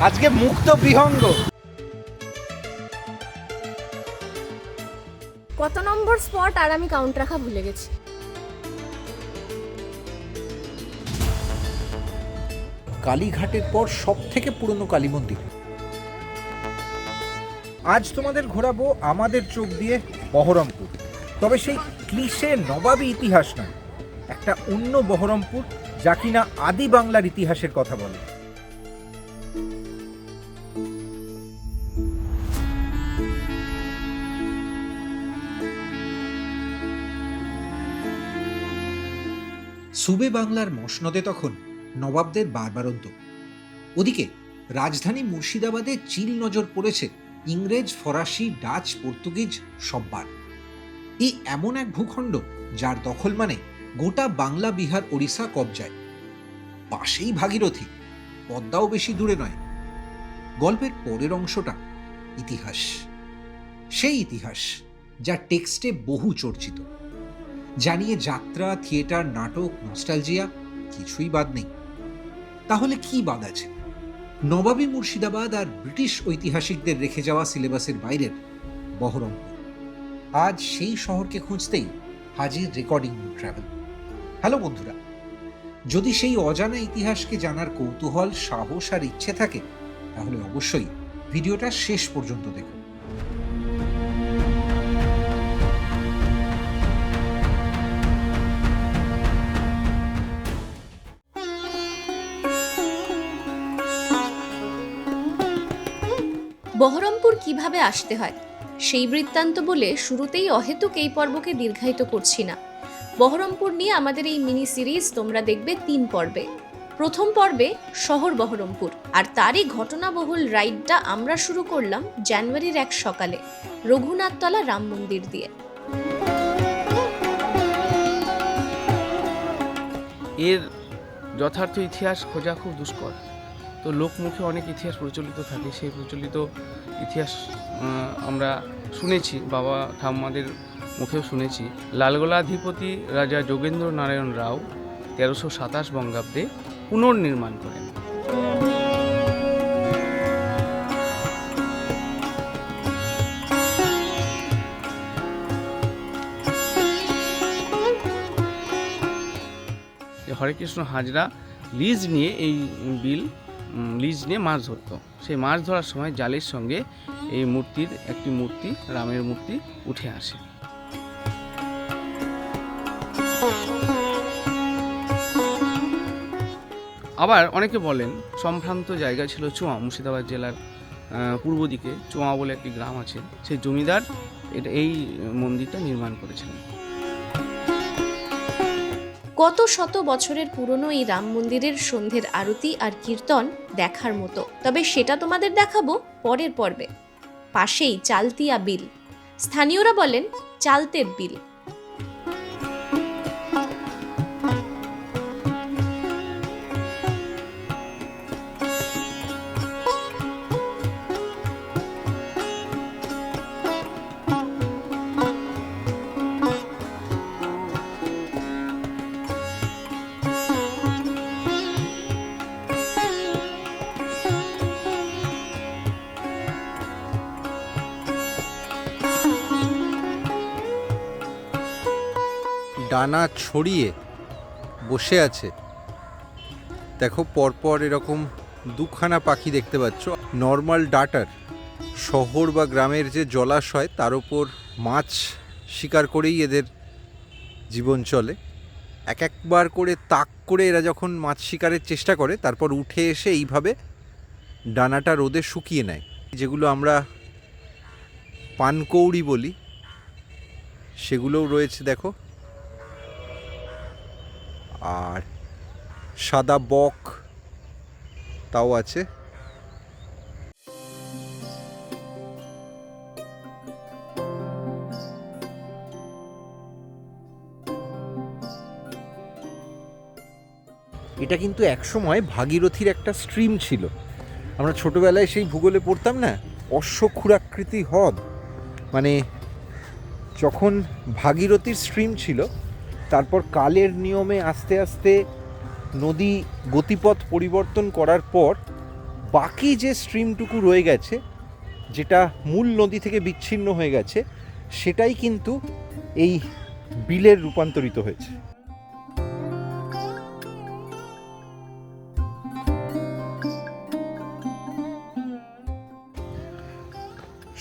আজকে মুক্ত বিহঙ্গ। কত নম্বর স্পট আর আমি কাউন্ট রাখা ভুলে গেছি। কালীঘাটের পর সব থেকে পুরনো কালী মন্দির। আজ তোমাদের ঘোরাবো আমাদের চোখ দিয়ে বহরমপুর। তবে সেই ক্লিশে নবাবী ইতিহাস নয় একটা অন্য বহরমপুর যা কিনা আদি বাংলার ইতিহাসের কথা বলে। সুবে বাংলার মসনদে তখন নবাবদের বারবারন্ত ওদিকে রাজধানী মুর্শিদাবাদে চিল নজর পড়েছে ইংরেজ, ফরাসি, ডাচ, পর্তুগিজ সব্বার। এই এমন এক ভূখণ্ড যার দখল মানে গোটা বাংলা, বিহার, ওড়িশা কবজায়। পাশেই ভাগীরথী, পদ্মাও বেশি দূরে নয়। গল্পের পরের অংশটা ইতিহাস। সেই ইতিহাস যা টেক্সটে বহু চর্চিত। জানিয়ে যাত্রা, থিয়েটার, নাটক, নস্টালজিয়া, কিছুই বাদ নেই। তাহলে কি বাদ আছে? নবাবী মুর্শিদাবাদ আর ব্রিটিশ ঐতিহাসিকদের রেখে যাওয়া সিলেবাসের বাইরের বহরমপুর। আজ সেই শহরকে খুঁজতেই হাজির রেকর্ডিং ট্রাভেল। হ্যালো বন্ধুরা, যদি সেই অজানা ইতিহাসকে জানার কৌতূহল, সাহস আর ইচ্ছে থাকে, তাহলে অবশ্যই ভিডিওটা শেষ পর্যন্ত দেখুন। বহরমপুর কীভাবে আসতে হয়? সেই বৃত্তান্ত বলে শুরুতেই অহেতুক এই পর্বকে দীর্ঘায়িত করছি না। বহরমপুর নিয়ে আমাদের এই মিনি সিরিজ তোমরা দেখবে তিন পর্বে। প্রথম পর্বে শহর বহরমপুর আর তারই ঘটনাবহুল রাইডটা আমরা শুরু করলাম জানুয়ারির এক সকালে, রঘুনাথতলা রাম মন্দির দিয়ে। এর যথার্থ ইতিহাস খোঁজা খুব দুষ্কর। তো লোকমুখে অনেক ইতিহাস প্রচলিত থাকে। সেই প্রচলিত ইতিহাস আমরা শুনেছি, বাবা ঠাম্মাদের মুখেও শুনেছি। লালগোলাধিপতি রাজা যোগেন্দ্র নারায়ণ রাও তেরোশো সাতাশ বঙ্গাব্দে পুনর্নির্মাণ করেন। যে হরেকৃষ্ণ হাজরা, লিজ নিয়ে এই বিল লিজ নিয়ে মাছ ধরতো। সেই মাছ ধরার সময় জালের সঙ্গে এই মূর্তির একটি মূর্তি, রামের মূর্তি উঠে আসে। আবার অনেকে বলেন, সম্ভ্রান্ত জায়গা ছিল চোয়া, মুর্শিদাবাদ জেলার পূর্ব দিকে। চোয়া বলে একটি গ্রাম আছে। সেই জমিদার এটা এই মন্দিরটা নির্মাণ করেছিলেন। কত শত বছরের পুরনো এই রাম মন্দিরের সন্ধ্যের আরতি আর কীর্তন দেখার মতো। তবে সেটা তোমাদের দেখাবো পরের পর্বে। পাশেই চালতিয়া বিল। স্থানীয়রা বলেন, চালতের বিল। ডানা ছড়িয়ে বসে আছে। দেখো, পরপর এরকম দুখানা পাখি দেখতে পাচ্ছ। নর্মাল ডাটার শহর বা গ্রামের যে জলাশয়, তার উপর মাছ শিকার করেই এদের জীবন চলে। এক একবার করে তাক করে এরা যখন মাছ শিকারের চেষ্টা করে, তারপর উঠে এসে এইভাবে ডানাটা রোদে শুকিয়ে নেয়। যেগুলো আমরা পানকৌড়ি বলি, সেগুলোও রয়েছে, দেখো। আর সাদা বক তাও আছে। এটা কিন্তু একসময় ভাগীরথীর একটা স্ট্রিম ছিল। আমরা ছোটবেলায় সেই ভূগোলে পড়তাম না? অশ্বক্ষুরাকৃতি হ্রদ। মানে যখন ভাগীরথীর স্ট্রিম ছিল তারপর কালের নিয়মে আস্তে আস্তে নদী গতিপথ পরিবর্তন করার পর বাকি যে স্ট্রিমটুকু রয়ে গেছে, যেটা মূল নদী থেকে বিচ্ছিন্ন হয়ে গেছে, সেটাই কিন্তু এই বিলের রূপান্তরিত হয়েছে।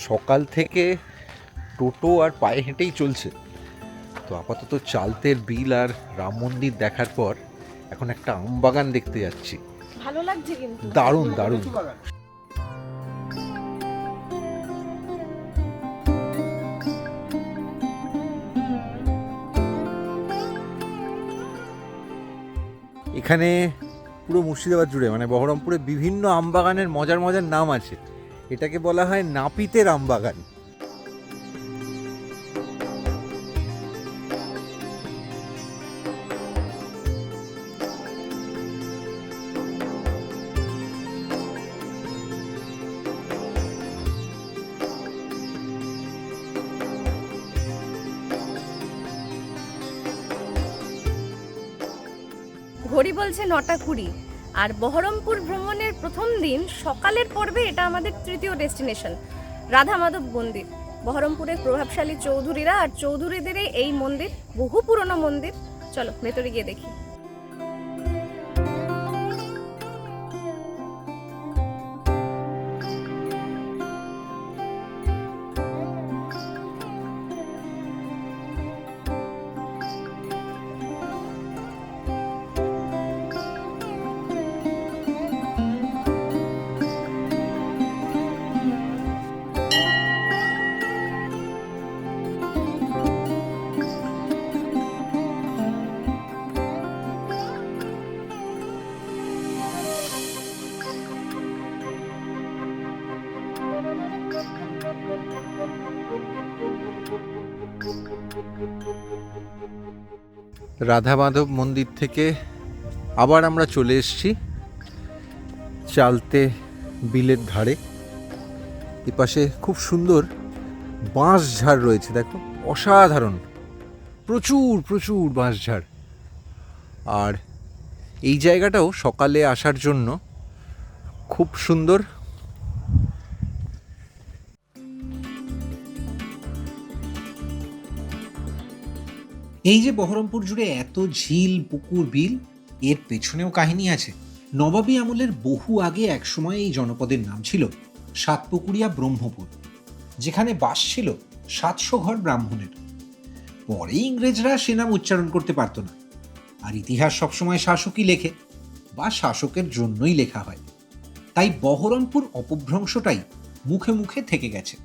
সকাল থেকে টোটো আর পায়ে হেঁটেই চলছে। তো আপাতত চালতের বিল আর রাম মন্দির দেখার পর এখন একটা আম বাগান দেখতে যাচ্ছি। ভালো লাগছে কিন্তু। দারুণ দারুণ। এখানে পুরো মুর্শিদাবাদ জুড়ে মানে বহরমপুরে বিভিন্ন আমবাগানের মজার মজার নাম আছে। এটাকে বলা হয় নাপিতের আমবাগান নটা কুড়ি। আর বহরমপুর ভ্রমণের প্রথম দিন, সকালের পর্বে এটা আমাদের তৃতীয় ডেস্টিনেশন রাধা মাধব মন্দির। বহরমপুরের প্রভাবশালী চৌধুরীরা আর চৌধুরীদের এই মন্দির, বহু পুরনো মন্দির। চলো, ভেতরে গিয়ে দেখি। রাধা মাধব মন্দির থেকে আবার আমরা চলে এসেছি চালতে বিলের ধারে। এপাশে খুব সুন্দর বাঁশ ঝাড় রয়েছে, দেখো, অসাধারণ। প্রচুর প্রচুর বাঁশ ঝাড়। আর এই জায়গাটাও সকালে আসার জন্য খুব সুন্দর এই যে বহরমপুর জুড়ে এত ঝিল, পুকুর, বিল, এর পেছনেও কাহিনী আছে। নবাবী আমলের বহু আগে একসময় এই জনপদের নাম ছিল সাতপুকুরিয়া ব্রহ্মপুর, যেখানে বাস ছিল সাতশো ঘর ব্রাহ্মণের। পরে ইংরেজরা সে নাম উচ্চারণ করতে পারত না। আর ইতিহাস সবসময় শাসকই লেখে বা শাসকের জন্যই লেখা হয়। তাই বহরমপুর অপভ্রংশটাই মুখে মুখে থেকে গেছে।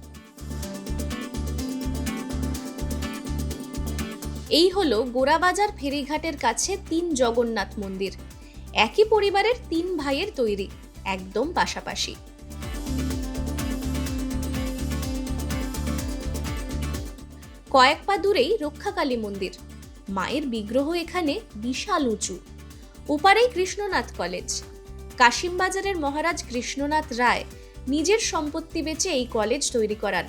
এই হলো গোড়াবাজার ফেরিঘাটের কাছে তিন জগন্নাথ মন্দির। একই পরিবারের তিন ভাইয়ের তৈরি, একদম পাশাপাশি। কয়েক পা দূরেই রক্ষাকালী মন্দির। মায়ের বিগ্রহ এখানে বিশাল উঁচু। ওপারেই কৃষ্ণনাথ কলেজ। কাশিমবাজারের মহারাজ কৃষ্ণনাথ রায় নিজের সম্পত্তি বেচে এই কলেজ তৈরি করান।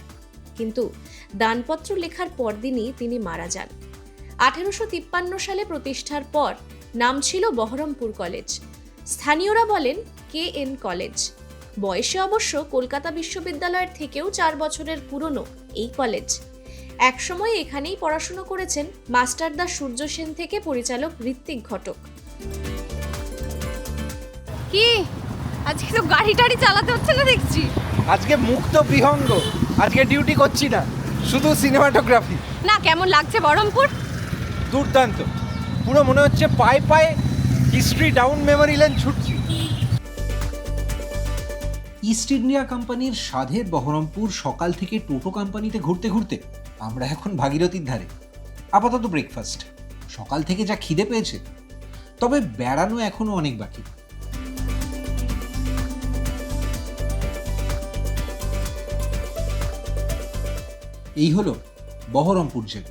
কিন্তু দানপত্র লেখার পরদিনই তিনি মারা যান। আঠেরোশো তিপ্পান্ন সালে প্রতিষ্ঠার পর নাম ছিল বহরমপুর কলেজ। স্থানীয়রা বলেন কে এন কলেজ। বয়সে অবশ্য কলকাতা বিশ্ববিদ্যালয়ের থেকেও চার বছরের পুরনো এই কলেজ। একসময় এখানেই পড়াশুনো করেছেন মাস্টারদা সূর্য সেন থেকে পরিচালক ঋত্বিক ঘটক। কি? আজকে তো গাড়ি টাড়ি চালাতে হচ্ছে না দেখছি। আজকে মুক্ত বিহঙ্গ আজকে ডিউটি করছি না শুধু সিনেমাটোগ্রাফি। না কেমন লাগছে বহরমপুর? দুর্দান্ত। পুরো মনে হচ্ছে পায়ে পায়ে হিস্ট্রি ডাউন মেমোরি লেন ছুটছি। ইস্ট ইন্ডিয়া কোম্পানির সাধের বহরমপুর সকাল থেকে টোটো কোম্পানিতে ঘুরতে ঘুরতে আমরা এখন ভাগীরথীর ধারে। আপাতত ব্রেকফাস্ট সকাল থেকে যা খিদে পেয়েছে। তবে বেড়ানো এখনও অনেক বাকি। এই হলো বহরমপুর জেল।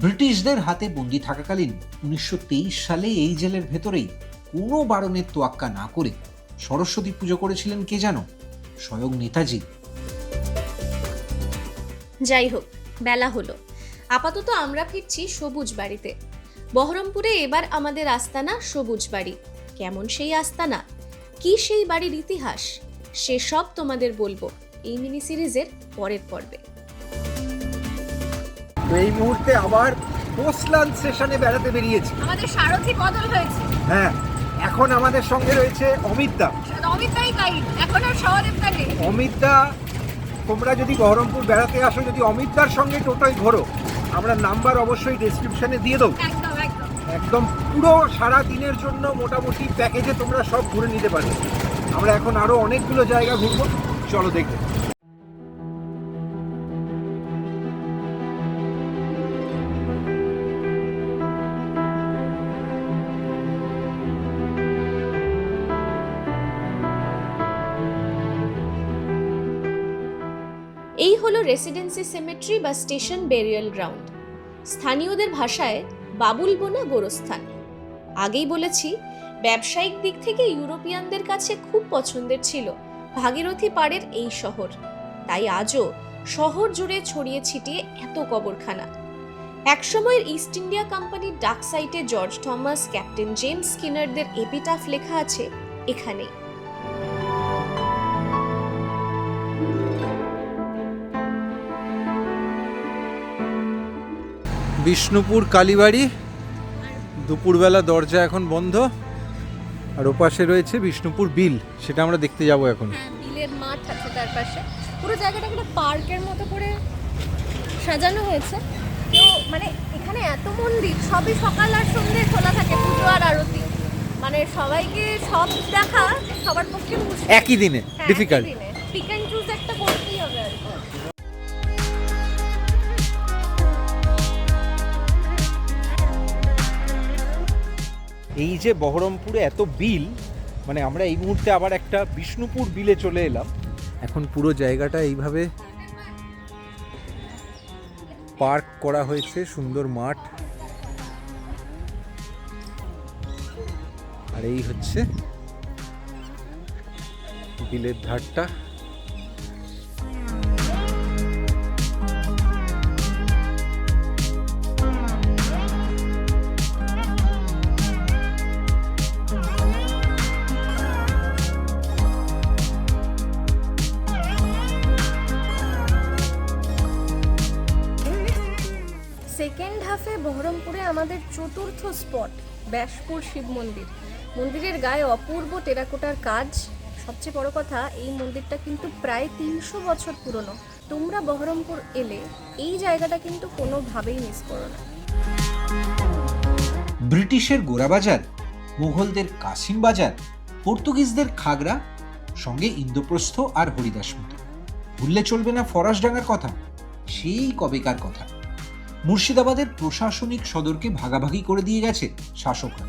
ব্রিটিশদের হাতে বন্দি থাকাকালীন উনিশশো তেইশ সালে এই জেলের ভেতরেই কোনো বারণের তোয়াক্কা না করে সরস্বতী পুজো করেছিলেন কে জানো? স্বয়ং নেতাজি। যাই হোক, বেলা হলো। আপাতত আমরা ফিরছি সবুজ বাড়িতে। বহরমপুরে এবার আমাদের আস্তানা সবুজ বাড়ি। কেমন সেই আস্তানা? কি সেই বাড়ির ইতিহাস? সেসব তোমাদের বলব এই মিনি সিরিজের পরের পর্বে। তো এই মুহূর্তে আবার পোস্ট লাঞ্চ সেশনে বেড়াতে বেরিয়েছি। আমাদের সারথি বদল হয়েছে। হ্যাঁ এখন আমাদের সঙ্গে রয়েছে অমিত দা। অমিতাই গাইড এখন আর সহদেবটা নেই। অমিত দা তোমরা যদি বহরমপুর বেড়াতে আসো যদি অমিত দার সঙ্গে টোটোয় ঘোরো আমরা নাম্বার অবশ্যই ডেসক্রিপশনে দিয়ে দেবো। একদম পুরো সারা দিনের জন্য মোটামুটি প্যাকেজে তোমরা সব ঘুরে নিতে পারবে। আমরা এখন আরও অনেকগুলো জায়গা ঘুরবো। চলো দেখবে রেসিডেন্সি সেমেট্রি বা স্টেশন বেরিয়াল গ্রাউন্ড স্থানীয়দের ভাষায় বাবুল বোনা গোরস্থান। আগেই বলেছি, ব্যবসায়িক দিক থেকে ইউরোপিয়ানদের কাছে খুব পছন্দের ছিল ভাগীরথী পাড়ের এই শহর। তাই আজও শহর জুড়ে ছড়িয়ে ছিটিয়ে এত কবরখানা। একসময়ের ইস্ট ইন্ডিয়া কোম্পানির ডাক সাইটে জর্জ থমাস, ক্যাপ্টেন জেমস স্কিনারদের এপিটাফ লেখা আছে এখানেই। বিষ্ণুপুর কালীবাড়ি। দুপুরবেলা দরজা এখন বন্ধ। আর ওপাশে রয়েছে বিষ্ণুপুর বিল। সেটা আমরা দেখতে যাব এখন। হ্যাঁ বিলের মাঠ আছে তার পাশে। পুরো জায়গাটা একটা পার্কের মতো করে সাজানো হয়েছে। তো মানে এখানে এত মন্দির সবই সকাল আর সন্ধ্যে খোলা থাকে পুজো আর আরতি। মানে সবাইকে সব দেখা সবার পক্ষে একই দিনে ডিফিকাল্ট পিক অ্যান্ড চুজ একটা করতেই হবে আর এই যে বহরমপুরে এত বিল মানে আমরা এই মুহূর্তে আবার একটা বিষ্ণুপুর বিলে চলে এলাম। এখন পুরো জায়গাটা এইভাবে পার্ক করা হয়েছে, সুন্দর মাঠ। আর এই হচ্ছে বিলের ধারটা। চতুর্থ স্পট, ব্যাসপুর শিব মন্দির। মন্দিরের গায়ে অপূর্ব টেরাকোটার কাজ। সবচেয়ে বড় কথা, এই মন্দিরটা কিন্তু প্রায় তিনশো বছর পুরনো। তোমরা বহরমপুর এলে এই জায়গাটা কিন্তু কোনোভাবেই মিস করো না। ব্রিটিশের গোরাবাজার মুঘলদের কাসিম বাজার, পর্তুগিজদের খাগড়া, সঙ্গে ইন্দ্রপ্রস্থ আর হরিদাস মতো ভুললে চলবে না ফরাসডাঙ্গার কথা, সেই কবেকার কথা। মুর্শিদাবাদের প্রশাসনিক সদরকে ভাগাভাগি করে দিয়ে গেছে শাসকরা।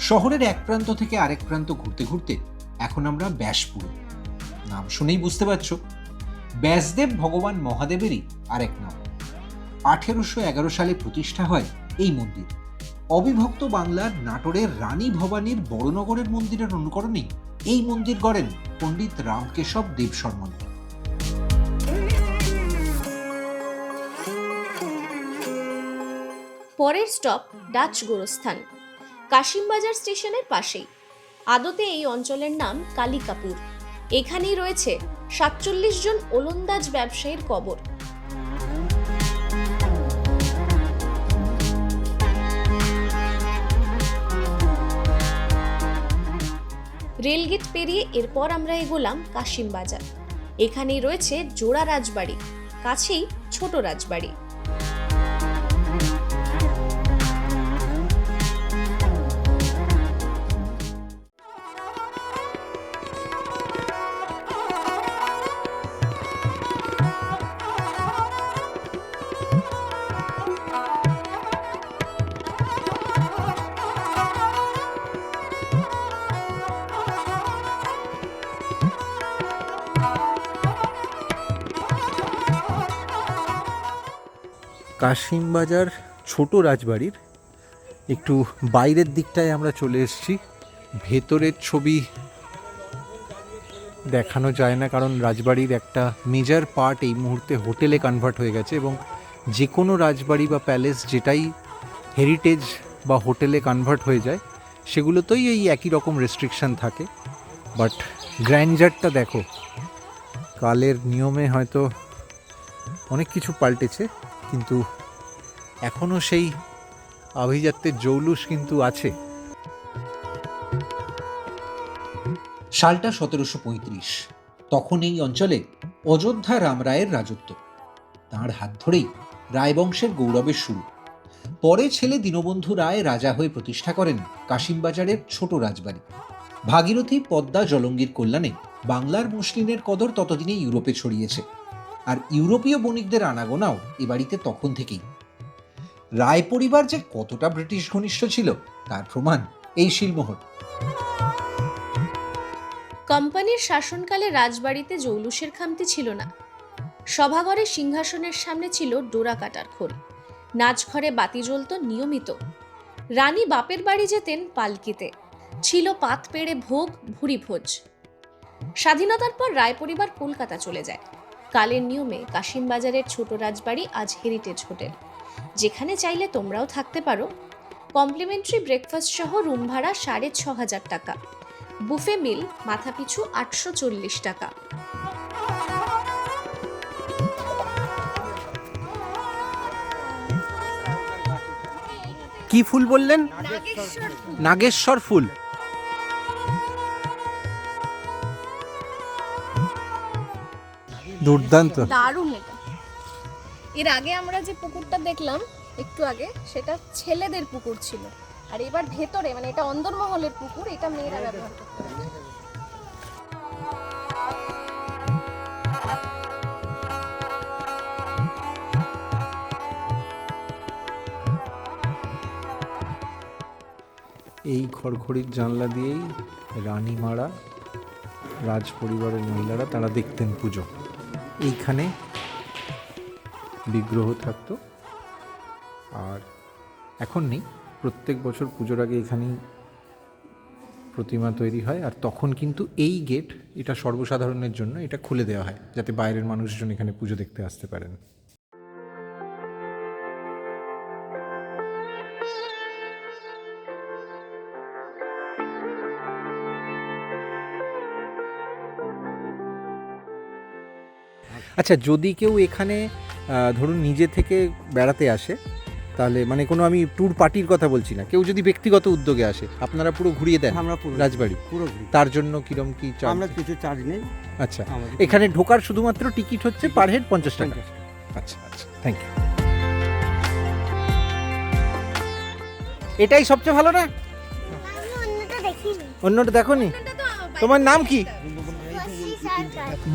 শহরের এক প্রান্ত থেকে আরেক প্রান্ত ঘুরতে ঘুরতে এখন আমরা ব্যাসপুরে। নাম শুনেই বুঝতে পারছ। ব্যাসদেব ভগবান মহাদেবেরই আরেক নাম। আঠেরোশো এগারো সালে প্রতিষ্ঠা হয় এই মন্দির। অবিভক্ত বাংলার নাটোরের রানী ভবানীর বড়নগরের মন্দিরের অনুকরণেই এই মন্দির গড়েন পণ্ডিত রামকেশব দেব পরের স্টপ ডাচ গোরস্থান। কাশিমবাজার স্টেশনের পাশেই। আদতে এই অঞ্চলের নাম কালিকাপুর। এখানেই রয়েছে সাতচল্লিশ জন ওলন্দাজ ব্যবসায়ীর কবর। রেলগেট পেরিয়ে এরপর আমরা এগোলাম কাশিমবাজার। এখানেই রয়েছে জোড়া রাজবাড়ি, কাছেই ছোট রাজবাড়ি। কাশিমবাজার ছোট রাজবাড়ির। একটু বাইরের দিকটায় আমরা চলে এসেছি। ভেতরের ছবি দেখানো যায় না, কারণ রাজবাড়ির একটা মেজার পার্ট এই মুহূর্তে হোটেলে কনভার্ট হয়ে গেছে এবং যে কোনো রাজবাড়ি বা প্যালেস যেটাই হেরিটেজ বা হোটেলে কনভার্ট হয়ে যায়, সেগুলোতেই এই একই রকম রেস্ট্রিকশন থাকে। বাট গ্র্যান্ডারটা দেখো, কালের নিয়মে হয়তো অনেক কিছু পাল্টেছে। কিন্তু এখনও সেই আভিজাত্যের জৌলুস কিন্তু আছে। সালটা সতেরোশো পঁয়ত্রিশ। তখন এই অঞ্চলে অযোধ্যা রামরায়ের রাজত্ব। তাঁর হাত ধরেই রায়বংশের গৌরবের শুরু। পরে ছেলে দীনবন্ধু রায় রাজা হয়ে প্রতিষ্ঠা করেন কাশিমবাজারের ছোট রাজবাড়ি। ভাগীরথী পদ্মা জলঙ্গির কল্যাণে বাংলার মুসলিমের কদর ততদিনে ইউরোপে ছড়িয়েছে। আর ইউরোপীয় বণিকদের আনাগোনাও এ বাড়িতে তখন থেকেই। রায় পরিবার যে কতটা ব্রিটিশ ঘনিষ্ঠ ছিল, তার প্রমাণ এই শিলমোহর। কোম্পানির শাসনকালে রাজবাড়িতে জৌলুসের খামতি ছিল না। সভাঘরে সিংহাসনের সামনে ছিল ডোরা কাটার খোল। নাচঘরে বাতি জ্বলত নিয়মিত। রানী বাপের বাড়ি যেতেন পালকিতে। ছিল পাত পেড়ে ভোগ ভুরি ভোজ। স্বাধীনতার পর রায় পরিবার কলকাতা চলে যায়। কালের নিয়মে কাশিমবাজারের ছোট রাজবাড়ি আজ হেরিটেজ হোটেল যেখানে চাইলে তোমরাও থাকতে পারো। কমপ্লিমেন্টারি ব্রেকফাস্ট সহ রুম ভাড়া সাড়ে ছ হাজার টাকা। বুফে মিল মাথাপিছু আটশো চল্লিশ টাকা। কি ফুল বললেন? নাগেশ্বর ফুল। দুর্দান্ত। দারুণ এটা। এর আগে আমরা যে পুকুরটা দেখলাম একটু আগে সেটা ছেলেদের পুকুর ছিল। আর এবার ভেতরে মানে এটা অন্দরমহলের পুকুর এটা মেয়েরা ব্যবহার করতে এই খড়খড়ির জানলা দিয়েই রানীমারা রাজ পরিবারের মহিলারা তারা দেখতেন পুজো। এইখানে বিগ্রহ থাকতো। আর এখন নেই। প্রত্যেক বছর পুজোর আগে এখানেই প্রতিমা তৈরি হয়। আর তখন কিন্তু এই গেট এটা সর্বসাধারণের জন্য এটা খুলে দেওয়া হয়, যাতে বাইরের মানুষজন এখানে পুজো দেখতে আসতে পারেন। আচ্ছা যদি কেউ এখানে ধরুন নিজে থেকে বেড়াতে আসে তাহলে মানে কোনো আমি ট্যুর পার্টির কথা বলছি না কেউ যদি ব্যক্তিগত উদ্যোগে আসে আপনারা পুরো ঘুরিয়ে দেন আমরা পুরো রাজবাড়ি? পুরো ঘুরি। তার জন্য কিরম কি চার্জ আমরা কিছু চার্জ নেই। আচ্ছা এখানে ঢোকার শুধুমাত্র টিকিট হচ্ছে পার হেড পঞ্চাশ টাকা। আচ্ছা আচ্ছা থ্যাংক ইউ এটাই সবচেয়ে ভালো না? অন্যটা দেখো নি তোমার নাম কি?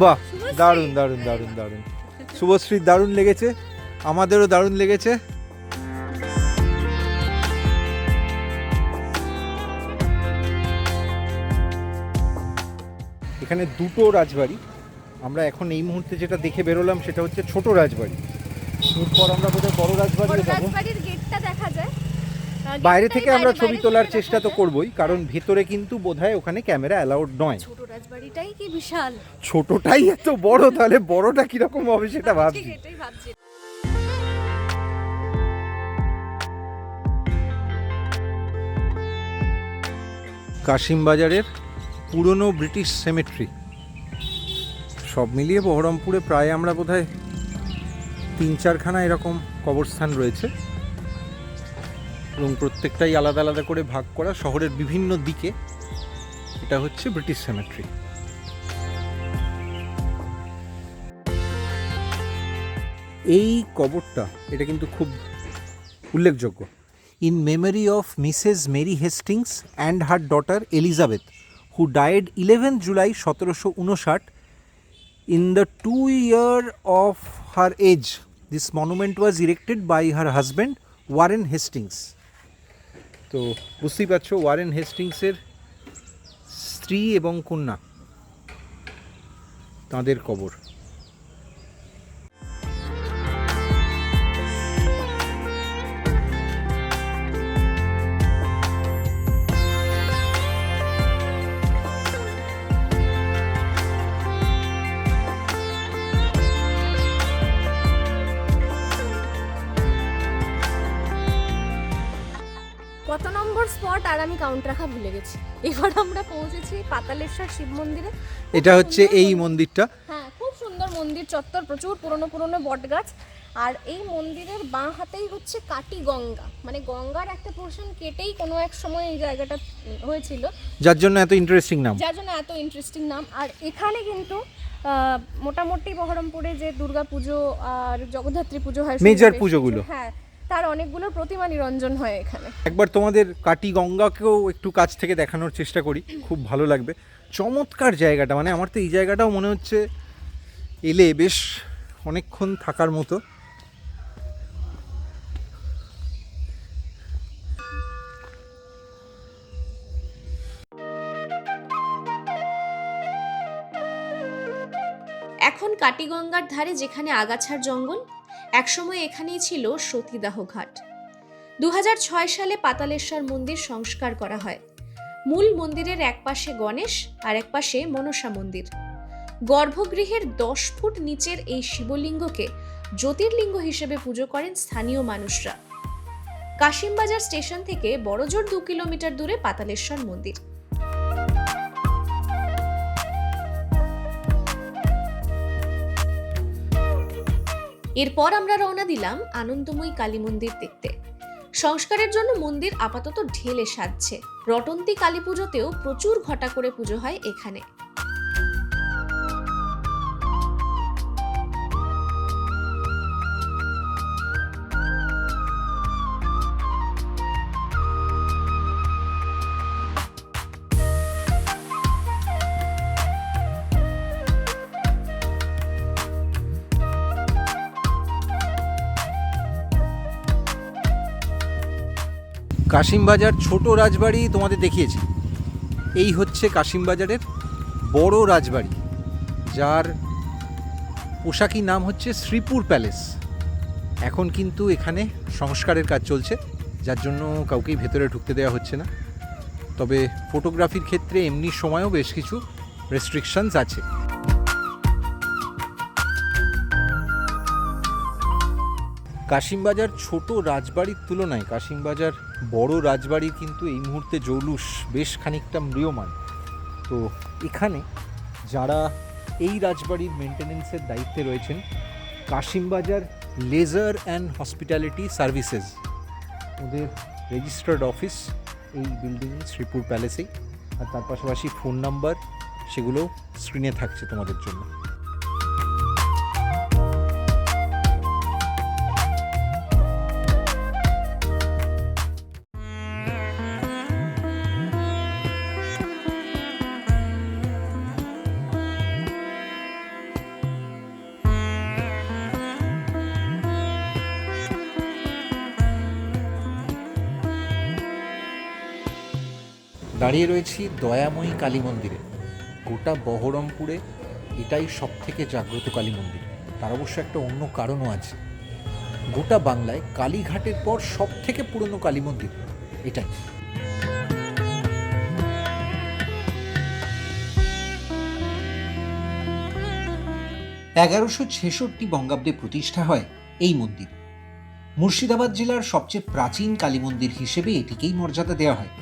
বাহ দারুণ দারুণ দারুণ দারুণ। শুভশ্রীর দারুণ লেগেছে আমাদেরও দারুণ লেগেছে। এখানে দুটো রাজবাড়ি। আমরা এখন এই মুহূর্তে যেটা দেখে বেরোলাম সেটা হচ্ছে ছোট রাজবাড়ি। এরপর আমরা বোধহয় বড় রাজবাড়ি যাব। রাজবাড়ির গেটটা দেখা যায়। বাইরে থেকে আমরা ছবি তোলার চেষ্টা তো। করবই কারণ ভেতরে কিন্তু বোধহয় ওখানে ক্যামেরা অ্যালাউড নয়। ছোট রাজবাড়িটাই কি বিশাল? ছোটটাই এত বড় তাহলে বড়টা কীরকম হবে সেটা ঠিক ভাবছি। এটাই ভাবছি। কাশিম বাজারের পুরনো ব্রিটিশ সেমেট্রি সব মিলিয়ে বহরমপুরে প্রায় আমরা বোধহয় তিন চারখানা এরকম কবরস্থান রয়েছে। এবং প্রত্যেকটাই আলাদা আলাদা করে ভাগ করা শহরের বিভিন্ন দিকে। এটা হচ্ছে ব্রিটিশ সেমেট্রি এই কবরটা, এটা কিন্তু খুব উল্লেখযোগ্য। In memory of Mrs Mary Hastings and her daughter Elizabeth who died eleven July সতেরোশো উনষাট in the two year of her age this monument was erected by her husband Warren Hastings তো বুঝতেই পারছ ওয়ারেন হেস্টিংসের স্ত্রী এবং কন্যা তাঁদের কবর। আমরা পৌঁছেছি পাতালেশ্বর শিব মন্দিরে। এটা হচ্ছে এই মন্দিরটা। হ্যাঁ খুব সুন্দর মন্দির চত্বর প্রচুর পুরনো পুরনো বটগাছ। আর এই মন্দিরের বাঁ হাতেই হচ্ছে কাটি গঙ্গা মানে গঙ্গার একটা পোর্শন কেটেই কোনো এক সময় এই জায়গাটা হয়েছিল। যার জন্য এত ইন্টারেস্টিং নাম। যার জন্য এত ইন্টারেস্টিং নাম। আর এখানে কিন্তু মোটামুটি বহরমপুরে যে দুর্গা পুজো আর জগদ্ধাত্রী পুজো হয় বেশ পুজোগুলো। হ্যাঁ তার অনেকগুলো প্রতিমা নিরঞ্জন হয় এখানে। একবার তোমাদের কাটি গঙ্গাকেও একটু কাছ থেকে দেখানোর চেষ্টা করি খুব ভালো লাগবে। চমৎকার জায়গাটা মানে আমার তো এই জায়গাটাও মনে হচ্ছে এলে বেশ অনেকক্ষণ থাকার মতো। এখন কাটিগঙ্গার ধারে যেখানে আগাছার জঙ্গল একসময় এখানেই ছিল সতীদাহ ঘাট। দু হাজার ছয় সালে পাতালেশ্বর মন্দির সংস্কার করা হয়। মূল মন্দিরের এক পাশে গণেশ, আর এক পাশে মনসা মন্দির। গর্ভগৃহের দশ ফুট নিচের এই শিবলিঙ্গকে জ্যোতির্লিঙ্গ হিসেবে পুজো করেন স্থানীয় মানুষরা। কাশিমবাজার স্টেশন থেকে বড়জোর দু কিলোমিটার দূরে পাতালেশ্বর মন্দির। এরপর আমরা রওনা দিলাম আনন্দময়ী কালী মন্দির দেখতে। সংস্কারের জন্য মন্দির আপাতত ঢেলে সাজছে। রটন্তী কালী পুজোতেও প্রচুর ঘটা করে পুজো হয় এখানে। কাশিমবাজার ছোট রাজবাড়ি তোমাদের দেখিয়েছি। এই হচ্ছে কাশিমবাজারের বড় রাজবাড়ি, যার পোশাকি নাম হচ্ছে শ্রীপুর প্যালেস। এখন কিন্তু এখানে সংস্কারের কাজ চলছে, যার জন্য কাউকেই ভেতরে ঢুকতে দেওয়া হচ্ছে না। তবে ফটোগ্রাফির ক্ষেত্রে এমনি সময়ও বেশ কিছু রেস্ট্রিকশনস আছে। কাশিমবাজার ছোট রাজবাড়ির তুলনায় কাশিমবাজার বড় রাজবাড়ির কিন্তু এই মুহূর্তে জৌলুস, বেশ খানিকটা ম্রিয়মান। তো এখানে যারা এই রাজবাড়ির মেনটেনেন্সের দায়িত্বে রয়েছেন, Kasimbazar leisure and hospitality services, ওদের রেজিস্টার্ড অফিস এই বিল্ডিং শ্রীপুর প্যালেসেই। আর তার পাশাপাশি ফোন নাম্বার, সেগুলো স্ক্রিনে থাকছে তোমাদের জন্য। দাঁড়িয়ে রয়েছি দয়াময়ী কালী মন্দিরে। গোটা বহরমপুরে এটাই সব থেকে জাগ্রত কালী মন্দির। তার অবশ্য একটা অন্য কারণও আছে। গোটা বাংলায় কালীঘাটের পর সব থেকে পুরনো কালী মন্দির এটাই এগারোশো ছেষট্টি বঙ্গাব্দে প্রতিষ্ঠা হয় এই মন্দির। মুর্শিদাবাদ জেলার সবচেয়ে প্রাচীন কালী মন্দির হিসেবে এটিকেই মর্যাদা দেওয়া হয়।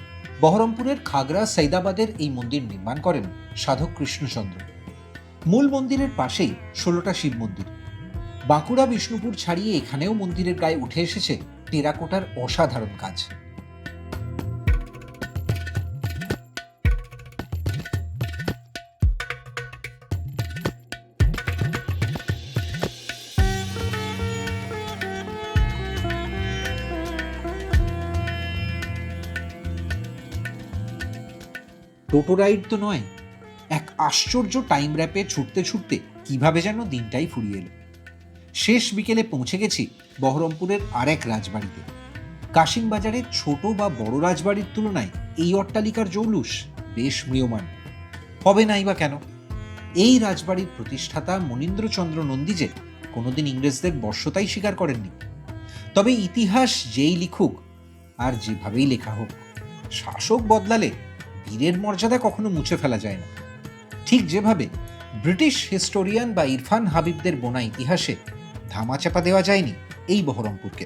বহরমপুরের খাগড়া সৈদাবাদের এই মন্দির নির্মাণ করেন সাধক কৃষ্ণচন্দ্র। মূল মন্দিরের পাশেই ষোলোটা শিব মন্দির। বাঁকুড়া, বিষ্ণুপুর ছাড়িয়ে এখানেও মন্দিরের গায়ে উঠে এসেছে টেরাকোটার অসাধারণ কাজ। টোটো রাইড তো নয়, এক আশ্চর্য টাইম র্যাপে ছুটতে ছুটতে কীভাবে যেন দিনটাই ফুরিয়ে এলো। শেষ বিকেলে পৌঁছে গেছি বহরমপুরের আরেক রাজবাড়িতে। কাশিমবাজারের ছোট বা বড় রাজবাড়ির তুলনায় এই অট্টালিকার জৌলুস বেশ ম্রিয়মান। হবে নাই বা কেন? এই রাজবাড়ির প্রতিষ্ঠাতা মনীন্দ্রচন্দ্র নন্দী যে কোনোদিন ইংরেজদের বর্ষতাই স্বীকার করেননি। তবে ইতিহাস যেই লিখুক আর যেভাবেই লেখা হোক, শাসক বদলালে বীরের মর্যাদা কখনো মুছে ফেলা যায় না। ঠিক যেভাবে ব্রিটিশ হিস্টোরিয়ান বা ইরফান হাবিবদের বোনা ইতিহাসে ধামাচাপা দেওয়া যায়নি এই বহরমপুরকে।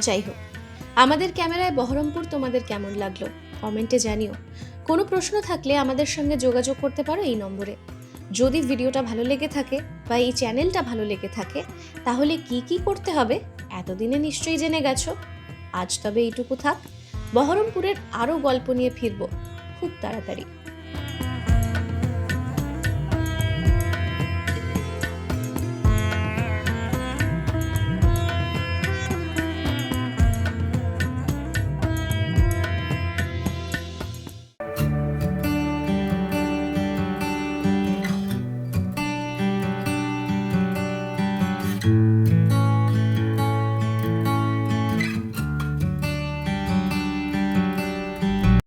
যাই হোক, আমাদের ক্যামেরায় বহরমপুর তোমাদের কেমন লাগল? কমেন্টে জানিও। কোনো প্রশ্ন থাকলে আমাদের সঙ্গে যোগাযোগ করতে পারো এই নম্বরে। যদি ভিডিওটা ভালো লেগে থাকে বা এই চ্যানেলটা ভালো লেগে থাকে, তাহলে কি কি করতে হবে এতদিনে নিশ্চয়ই জেনে গেছো। আজ তবে এইটুকু থাক। বহরমপুরের আরও গল্প নিয়ে ফিরব। খুব তাড়াতাড়ি।